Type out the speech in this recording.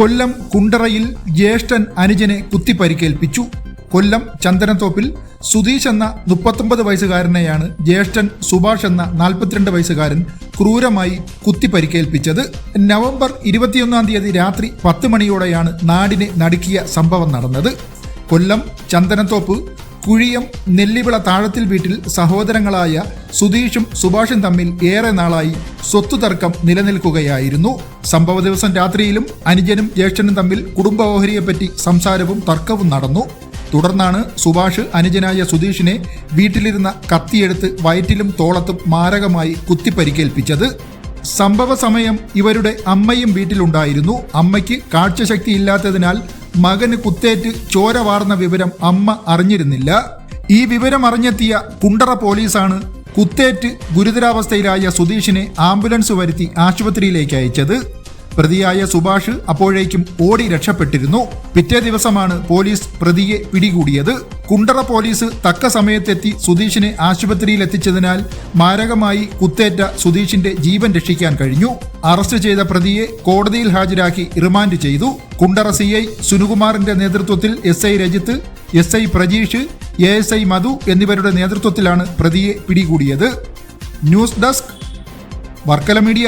കൊല്ലം കുണ്ടറയിൽ ജ്യേഷ്ഠൻ അനുജനെ കുത്തിപ്പരിക്കേൽപ്പിച്ചു. കൊല്ലം ചന്ദനത്തോപ്പിൽ സുധീഷ് എന്ന മുപ്പത്തൊമ്പത് വയസ്സുകാരനെയാണ് ജ്യേഷ്ഠൻ സുഭാഷ് എന്ന നാൽപ്പത്തിരണ്ട് വയസ്സുകാരൻ ക്രൂരമായി കുത്തിപ്പരിക്കേൽപ്പിച്ചത്. നവംബർ ഇരുപത്തിയൊന്നാം തീയതി രാത്രി പത്ത് മണിയോടെയാണ് നാടിനെ നടുക്കിയ സംഭവം നടന്നത്. കൊല്ലം ചന്ദനത്തോപ്പ് കുഴിയം നെല്ലിവിള താഴത്തിൽ വീട്ടിൽ സഹോദരങ്ങളായ സുധീഷും സുഭാഷും തമ്മിൽ ഏറെ നാളായി സ്വത്തു തർക്കം നിലനിൽക്കുകയായിരുന്നു. സംഭവ ദിവസം രാത്രിയിലും അനുജനും ജ്യേഷ്ഠനും തമ്മിൽ കുടുംബ സംസാരവും തർക്കവും നടന്നു. തുടർന്നാണ് സുഭാഷ് അനുജനായ സുധീഷിനെ വീട്ടിലിരുന്ന കത്തിയെടുത്ത് വയറ്റിലും തോളത്തും മാരകമായി കുത്തിപ്പരിക്കേൽപ്പിച്ചത്. സംഭവ സമയം ഇവരുടെ അമ്മയും വീട്ടിലുണ്ടായിരുന്നു. അമ്മയ്ക്ക് കാഴ്ചശക്തി ഇല്ലാത്തതിനാൽ മകന് കുത്തേറ്റ് ചോര വാർന്ന വിവരം അമ്മ അറിഞ്ഞിരുന്നില്ല. ഈ വിവരം അറിഞ്ഞെത്തിയ കുണ്ടറ പോലീസാണ് കുത്തേറ്റ് ഗുരുതരാവസ്ഥയിലായ സുധീഷിനെ ആംബുലൻസ് വരുത്തി ആശുപത്രിയിലേക്ക് അയച്ചത്. പ്രതിയായ സുഭാഷ് അപ്പോഴേക്കും ഓടി രക്ഷപ്പെട്ടിരുന്നു. പിറ്റേ ദിവസമാണ് പോലീസ് പ്രതിയെ പിടികൂടിയത്. കുണ്ടറ പോലീസ് തക്ക സമയത്തെത്തി സുധീഷിനെ ആശുപത്രിയിൽ എത്തിച്ചതിനാൽ മാരകമായി കുത്തേറ്റ സുധീഷിന്റെ ജീവൻ രക്ഷിക്കാൻ കഴിഞ്ഞു. അറസ്റ്റ് ചെയ്ത പ്രതിയെ കോടതിയിൽ ഹാജരാക്കി റിമാൻഡ് ചെയ്തു. കുണ്ടറ സി ഐ സുനുകുമാറിന്റെ നേതൃത്വത്തിൽ S I Rajith S I Prajeesh A S I Madhu എന്നിവരുടെ നേതൃത്വത്തിലാണ് പ്രതിയെ പിടികൂടിയത്. News desk Varkala media.